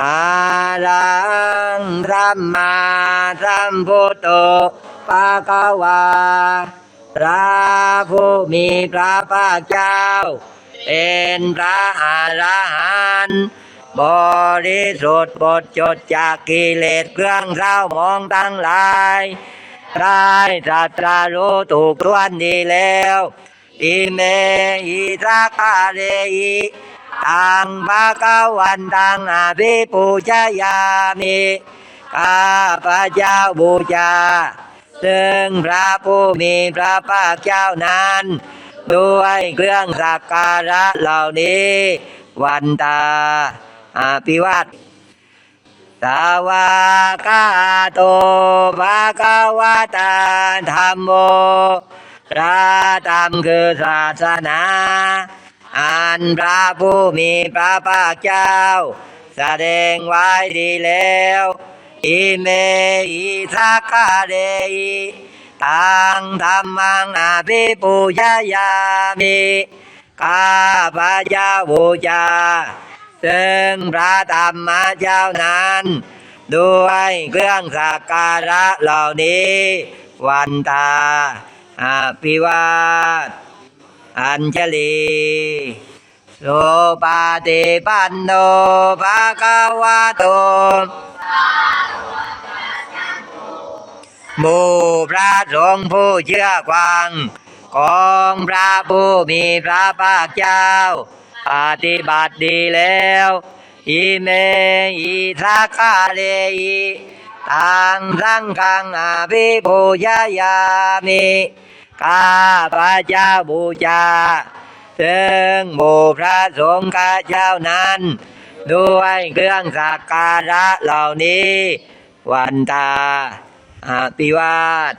อารังรัมมาสัมพุทโธปะกวาพระผู้มีพระภาคเจ้า เป็นพระอรหันต์บริสุทธิ์บทจดจากกิเลสเครื่องเศร้ามองทั้งหลายพระสัตรารู้ถูกทวนดีแล้วอิเมหิสักาเรหิ ตังภาควันตังอาภิปูชยามิข้าพระเจ้าบูชา ซึ่งพระผู้มีพระภาคเจ้านั้น ด้วยเครื่องสักการะเหล่านี้ วันตาอาภิวัตสาวากาโตภะคะวะตาธรรมโมพระธรรมคือศาสนา อันพระผู้มีพระภาคเจ้า แสดงไว้ดีแล้ว อิเมอิสักขาเรอิตังธรรมังอภิปูชยามิข้าพระเจ้าบูชาซึ่งพระธรรมเจ้านั้น ด้วยเครื่องสักการะเหล่านี้ วันตาอภิวาท อัญชลีโสปาติปันโนภะคะวะโตหมู่พระสงฆ์ผู้เชื่อฟังของพระผู้มีพระภาคเจ้า ปฏิบัติดีแล้ว อิเมอิทักาเลอิตังสังฆังอภิปูชยามิ ข้าพระเจ้าบูชาซึ่งหมู่พระสงฆ์ข้าเจ้านั้น ด้วยเครื่องสักการะเหล่านี้ วันตาอภิวาท